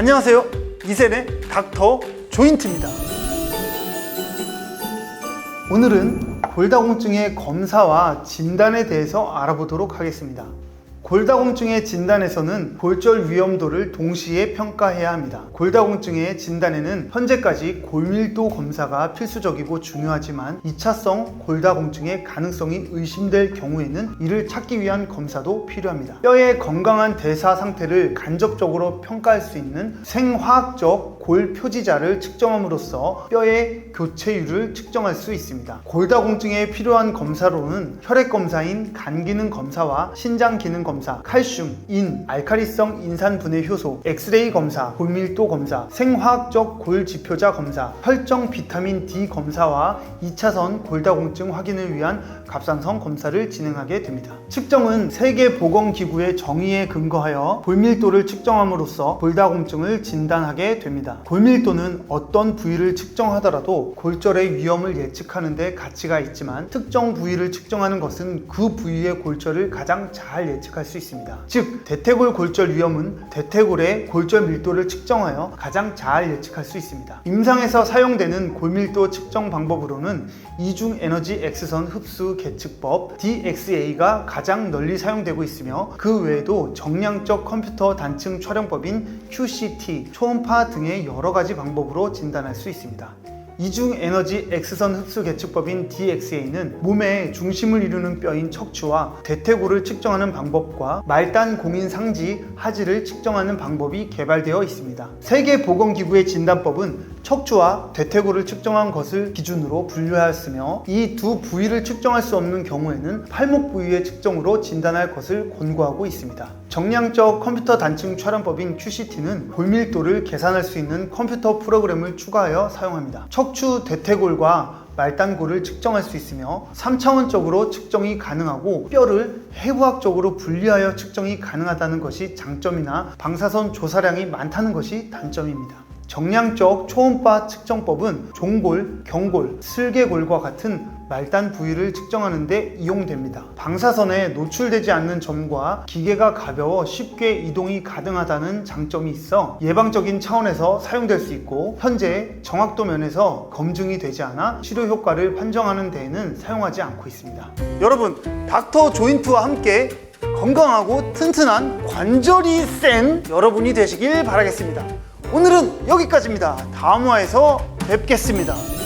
안녕하세요. 이세네 닥터 조인트입니다. 오늘은 골다공증의 검사와 진단에 대해서 알아보도록 하겠습니다. 골다공증의 진단에서는 골절 위험도를 동시에 평가해야 합니다. 골다공증의 진단에는 현재까지 골밀도 검사가 필수적이고 중요하지만 2차성 골다공증의 가능성이 의심될 경우에는 이를 찾기 위한 검사도 필요합니다. 뼈의 건강한 대사 상태를 간접적으로 평가할 수 있는 생화학적 골 표지자를 측정함으로써 뼈의 교체율을 측정할 수 있습니다. 골다공증에 필요한 검사로는 혈액 검사인 간 기능 검사와 신장 기능 검사, 칼슘, 인, 알카리성 인산 분해 효소, 엑스레이 검사, 골밀도 검사, 생화학적 골 지표자 검사, 혈정 비타민 D 검사와 2차선 골다공증 확인을 위한 갑상선 검사를 진행하게 됩니다. 측정은 세계보건기구의 정의에 근거하여 골밀도를 측정함으로써 골다공증을 진단하게 됩니다. 골밀도는 어떤 부위를 측정하더라도 골절의 위험을 예측하는 데 가치가 있지만 특정 부위를 측정하는 것은 그 부위의 골절을 가장 잘 예측할 수 있습니다. 즉, 대퇴골 골절 위험은 대퇴골의 골절 밀도를 측정하여 가장 잘 예측할 수 있습니다. 임상에서 사용되는 골밀도 측정 방법으로는 이중 에너지 X선 흡수 계측법 DXA가 가장 널리 사용되고 있으며 그 외에도 정량적 컴퓨터 단층 촬영법인 QCT, 초음파 등의 여러 가지 방법으로 진단할 수 있습니다. 이중 에너지 X선 흡수 계측법인 DXA는 몸의 중심을 이루는 뼈인 척추와 대퇴골을 측정하는 방법과 말단 공인 상지 하지를 측정하는 방법이 개발되어 있습니다. 세계보건기구의 진단법은 척추와 대퇴골을 측정한 것을 기준으로 분류하였으며 이 두 부위를 측정할 수 없는 경우에는 팔목 부위의 측정으로 진단할 것을 권고하고 있습니다. 정량적 컴퓨터 단층 촬영법인 QCT는 골밀도를 계산할 수 있는 컴퓨터 프로그램을 추가하여 사용합니다. 척추 대퇴골과 말단골을 측정할 수 있으며 3차원적으로 측정이 가능하고 뼈를 해부학적으로 분리하여 측정이 가능하다는 것이 장점이나 방사선 조사량이 많다는 것이 단점입니다. 정량적 초음파 측정법은 종골, 경골, 슬개골과 같은 말단 부위를 측정하는 데 이용됩니다. 방사선에 노출되지 않는 점과 기계가 가벼워 쉽게 이동이 가능하다는 장점이 있어 예방적인 차원에서 사용될 수 있고 현재 정확도 면에서 검증이 되지 않아 치료 효과를 판정하는 데에는 사용하지 않고 있습니다. 여러분, 닥터 조인트와 함께 건강하고 튼튼한 관절이 센 여러분이 되시길 바라겠습니다. 오늘은 여기까지입니다. 다음 화에서 뵙겠습니다.